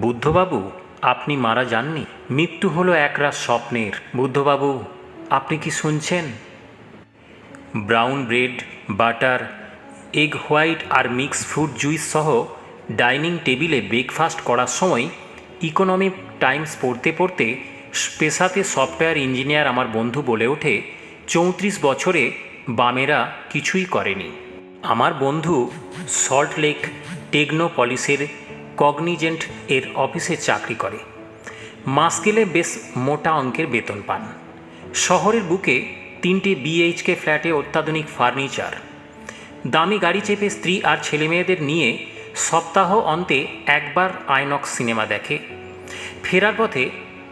বুদ্ধবাবু, আপনি মারা যাননি। মৃত্যু হলো একরাশ স্বপ্নের। বুদ্ধবাবু, আপনি কি শুনছেন? Brown bread, butter, egg white আর মিক্স ফ্রুট জুইস সহ ডাইনিং টেবিলে ব্রেকফাস্ট করার সময় ইকোনমি টাইমস পড়তে পড়তে পেশাতে সফটওয়্যার ইঞ্জিনিয়ার আমার বন্ধু বলে ওঠে, চৌত্রিশ বছরে বামেরা কিছুই করেনি। আমার বন্ধু সল্ট লেক টেকনোপলিসের কগনিজেন্ট এর অফিসে চাকরি করে। মাস গেলে বেশ মোটা অঙ্কের বেতন পান। শহরের বুকে তিনটে বিএইচকে ফ্ল্যাটে অত্যাধুনিক ফার্নিচার। দামি গাড়ি চেপে স্ত্রী আর ছেলেমেয়েদের নিয়ে সপ্তাহ অন্তে একবার আইনক্স সিনেমা দেখে। ফেরার পথে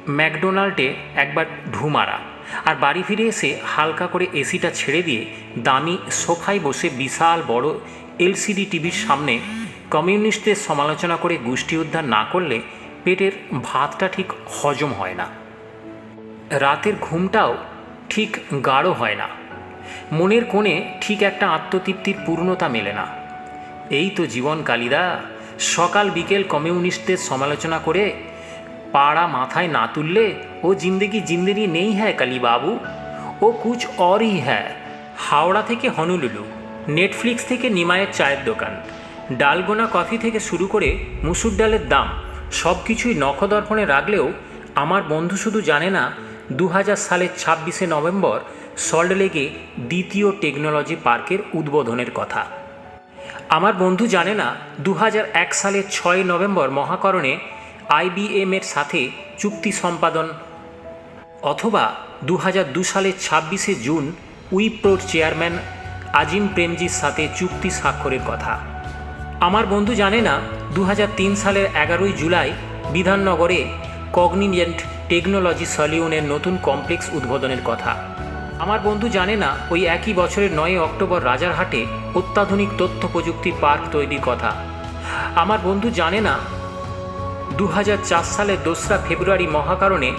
ম্যাকডোনাল্ডে একবার ঢু মারা আর বাড়ি ফিরে এসে হালকা করে এসিটা ছেড়ে দিয়ে দামি সোফায় বসে বিশাল বড় এলসিডি টিভির সামনে কমিউনিস্টদের সমালোচনা করে গোষ্ঠী উদ্ধার না করলে পেটের ভাতটা ঠিক হজম হয় না। রাতের ঘুমটাও ঠিক গাঢ় হয় না। মনের কোণে ঠিক একটা আত্মতৃপ্তির পূর্ণতা মেলে না। এই তো জীবন, কালিদা। সকাল বিকেল কমিউনিস্টদের সমালোচনা করে পাড়া মাথায় না তুললে ও জিন্দেগি জিন্দেগি নেই হ্যায় কালীবাবু। ও কুচ অরই হ্যাঁ। হাওড়া থেকে হনুলুলু। নেটফ্লিক্স থেকে নিমায়ের চায়ের দোকান। ডালগোনা কফি থেকে শুরু করে মুসুর ডালের দাম সব কিছুই নখদর্পণে রাখলেও আমার বন্ধু শুধু জানে না দু হাজার সালের ছাব্বিশে নভেম্বর সল্টলেকে দ্বিতীয় টেকনোলজি পার্কের উদ্বোধনের কথা। আমার বন্ধু জানে না দু সালের ছয় নভেম্বর মহাকরণে আইবিএম এর সাথে চুক্তি সম্পাদন অথবা দু দু সালের ছাব্বিশে জুন উইপ্রোর চেয়ারম্যান আজিম প্রেমজির সাথে চুক্তি স্বাক্ষরের কথা। আমার বন্ধু জানে না দু হাজার তিন সালের এগারোই জুলাই বিধাননগরে কগনিজেন্ট টেকনোলজি সলিউনের নতুন কমপ্লেক্স উদ্বোধনের কথা। আমার বন্ধু জানে না, ওই একই বছরের নয় অক্টোবর রাজারহাটে অত্যাধুনিক তথ্য প্রযুক্তি পার্ক তৈরির কথা। আমার বন্ধু জানে না দু হাজার চার সালের দোসরা ফেব্রুয়ারি মহাকারণে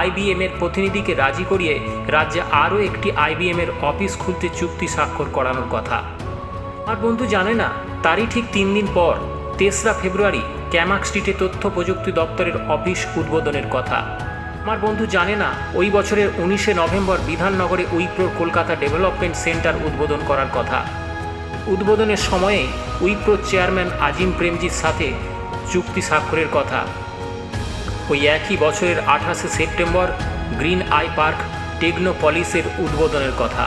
আইবিএম এর প্রতিনিধিকে রাজি করিয়ে রাজ্যে আরও একটি আইবিএম এর অফিস খুলতে চুক্তি স্বাক্ষর করানোর কথা। আমার বন্ধু জানে না তারই ঠিক তিন দিন পর, তেসরা ফেব্রুয়ারি, ক্যামাক স্ট্রিটে তথ্য প্রযুক্তি দপ্তরের অফিস উদ্বোধনের কথা। আমার বন্ধু জানে না, ওই বছরের উনিশে নভেম্বর বিধাননগরে উইপ্রোর কলকাতা ডেভেলপমেন্ট সেন্টার উদ্বোধন করার কথা। উদ্বোধনের সময়ে উইপ্রোর চেয়ারম্যান আজিম প্রেমজির সাথে চুক্তি স্বাক্ষরের কথা। ওই একই বছরের আঠাশে সেপ্টেম্বর, গ্রিন আই পার্ক টেকনোপলিসের উদ্বোধনের কথা।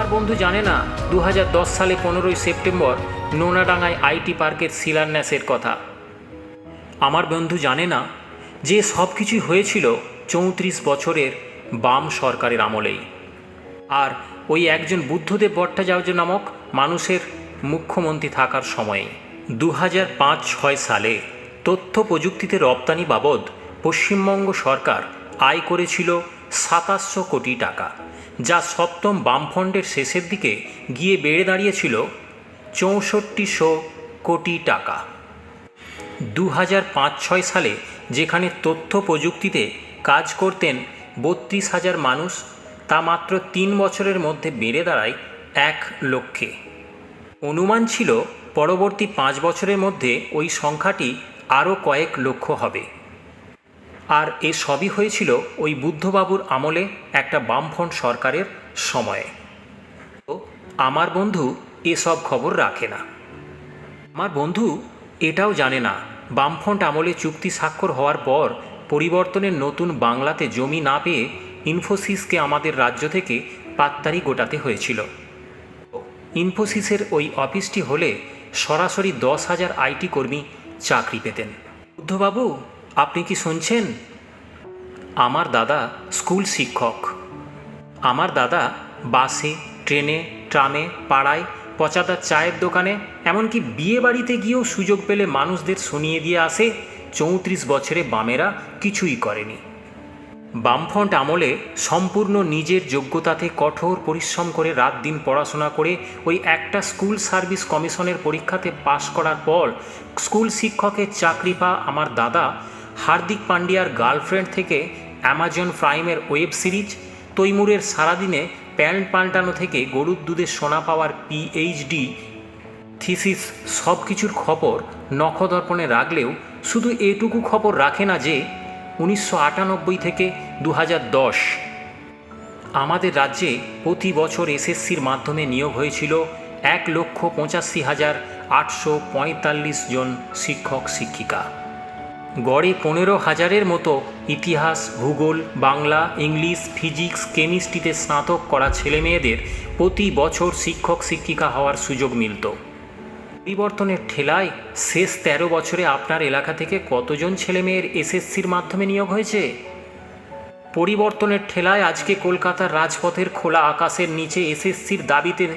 আর বন্ধু জানে না দু হাজার দশ সালে পনেরোই সেপ্টেম্বর নোনাডাঙ্গায় আইটি পার্কের শিলান্যাসের কথা। আমার বন্ধু জানে না যে সব কিছুই হয়েছিল চৌত্রিশ বছরের বাম সরকারের আমলেই। আর ওই একজন বুদ্ধদেব ভট্টাচার্য নামক মানুষের মুখ্যমন্ত্রী থাকার সময়ে দু হাজার পাঁচ ছয় সালে তথ্য প্রযুক্তিতে রপ্তানি বাবদ পশ্চিমবঙ্গ সরকার আয় করেছিল সাতাশশো কোটি টাকা, যা সপ্তম বামফ্রন্টের শেষের দিকে গিয়ে বেড়ে দাঁড়িয়েছিল চৌষট্টিশো কোটি টাকা। দু হাজার পাঁচ ছয় সালে যেখানে তথ্য প্রযুক্তিতে কাজ করতেন বত্রিশ হাজার মানুষ, তা মাত্র তিন বছরের মধ্যে বেড়ে দাঁড়ায় এক লক্ষে। অনুমান ছিল পরবর্তী পাঁচ বছরের মধ্যে ওই সংখ্যাটি আরও কয়েক লক্ষ হবে। আর এ সবই হয়েছিল ওই বুদ্ধবাবুর আমলে একটা বামফ্রন্ট সরকারের সময়ে। তো, আমার বন্ধু এসব খবর রাখে না। আমার বন্ধু এটাও জানে না, বামফ্রন্ট আমলে চুক্তি স্বাক্ষর হওয়ার পর পরিবর্তনের নতুন বাংলাতে জমি না পেয়ে ইনফোসিসকে আমাদের রাজ্য থেকে পাত্তারি গোটাতে হয়েছিল। ইনফোসিসের ওই অফিসটি হলে সরাসরি দশ হাজার আইটি কর্মী চাকরি পেতেন। বুদ্ধবাবু, আপনি কি শুনছেন? আমার দাদা স্কুল শিক্ষক। আমার দাদা বাসে, ট্রেনে, ট্রামে, পাড়ায় পচাদার চায়ের দোকানে, এমনকি বিয়ে বাড়িতে গিয়েও সুযোগ পেলে মানুষদের শুনিয়ে দিয়ে আসে, চৌত্রিশ বছরে বামেরা কিছুই করেনি। বামফ্রন্ট আমলে সম্পূর্ণ নিজের যোগ্যতাতে কঠোর পরিশ্রম করে রাত দিন পড়াশোনা করে ওই একটা স্কুল সার্ভিস কমিশনের পরীক্ষাতে পাশ করার পর স্কুল শিক্ষকের চাকরি পা আমার দাদা, হার্দিক পান্ডিয়ার গার্লফ্রেন্ড থেকে অ্যামাজন প্রাইমের ওয়েব সিরিজ, তৈমুরের সারাদিনে প্যান্ট পাল্টানো থেকে গরুর দুধে সোনা পাওয়ার পিএইচডি থিসিস সব কিছুর খবর নখদর্পণে রাখলেও শুধু এটুকু খবর রাখে না যে উনিশশো আটানব্বই থেকে দু দশ আমাদের রাজ্যে প্রতি বছর এসএসসির মাধ্যমে নিয়োগ হয়েছিল এক লক্ষ পঁচাশি হাজার আটশো পঁয়তাল্লিশ জন শিক্ষক, শিক্ষিকা। গড়ে পনেরো হাজারের মতো ইতিহাস, ভূগোল, বাংলা, ইংলিশ, ফিজিক্স, কেমিস্ট্রিতে স্নাতক করা ছেলেমেয়েদের প্রতি বছর শিক্ষক, শিক্ষিকা হওয়ার সুযোগ মিলত। পরিবর্তনের ঠেলায় শেষ তেরো বছরে আপনার এলাকা থেকে কতজন ছেলেমেয়ের এসএসসির মাধ্যমে নিয়োগ হয়েছে? পরিবর্তনের ঠেলায় আজকে কলকাতার রাজপথের খোলা আকাশের নিচে এসএসসির দাবিতে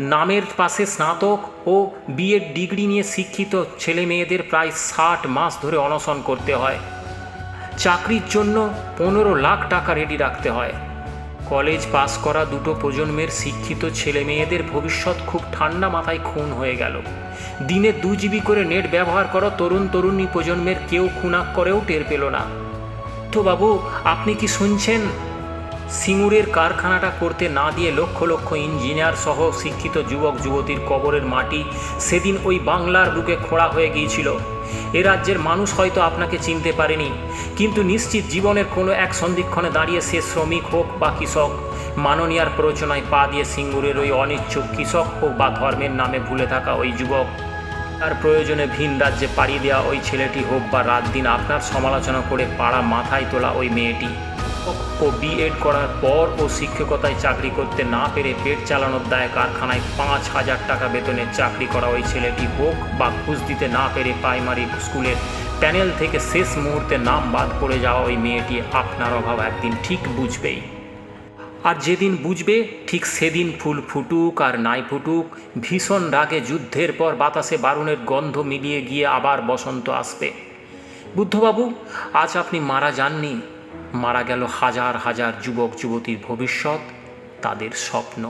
নামের পাশে স্নাতক ও বিএড ডিগ্রি নিয়ে শিক্ষিত ছেলে মেয়েদের প্রায় ষাট মাস ধরে অনশন করতে হয়। চাকরির জন্য পনেরো লাখ টাকা রেডি রাখতে হয়। কলেজ পাস করা দুটো প্রজন্মের শিক্ষিত ছেলে মেয়েদের ভবিষ্যৎ খুব ঠান্ডা মাথায় খুন হয়ে গেল। দিনে দু জিবি করে নেট ব্যবহার করা, তরুণ তরুণী প্রজন্মের কেউ খুনাক করেও টের পেল না। তো বাবু, আপনি কি শুনছেন? সিঙ্গুরের কারখানাটা করতে না দিয়ে লক্ষ লক্ষ ইঞ্জিনিয়ার সহ শিক্ষিত যুবক যুবতীর কবরের মাটি সেদিন ওই বাংলার বুকে খোঁড়া হয়ে গিয়েছিল। এ রাজ্যের মানুষ হয়তো আপনাকে চিনতে পারেনি, কিন্তু নিশ্চিত জীবনের কোনো এক সন্ধিক্ষণে দাঁড়িয়ে সে শ্রমিক হোক বা কৃষক, মাননীয়ার প্ররোচনায় পা দিয়ে সিঙ্গুরের ওই অনিচ্ছুক কৃষক হোক বা ধর্মের নামে ভুলে থাকা ওই যুবক। তার প্রয়োজনে ভিন রাজ্যে পাড়ি দেওয়া ওই ছেলেটি হোক বা রাত দিন আপনার সমালোচনা করে পাড়া মাথায় তোলা ওই মেয়েটি। ও বিএড করার পর ও শিক্ষকতায় চাকরি করতে না পেরে পেট চালানোর দায়ে কারখানায় পাঁচ হাজার টাকা বেতনের চাকরি করা ওই ছেলেটি হোক বা ঘুষ দিতে না পেরে প্রাইমারি স্কুলের প্যানেল থেকে শেষ মুহূর্তে নাম বাদ পড়ে যাওয়া ওই মেয়েটি আপনার অভাব একদিন ঠিক বুঝবেই। আর যেদিন বুঝবে, ঠিক সেদিন ফুল ফুটুক আর নাই ফুটুক, ভীষণ রাগে যুদ্ধের পর বাতাসে বারুণের গন্ধ মিলিয়ে গিয়ে আবার বসন্ত আসবে। বুদ্ধবাবু, আজ আপনি মারা যাননি। মারা গেল হাজার হাজার যুবক যুবতীর ভবিষ্যৎ তাদের স্বপ্ন।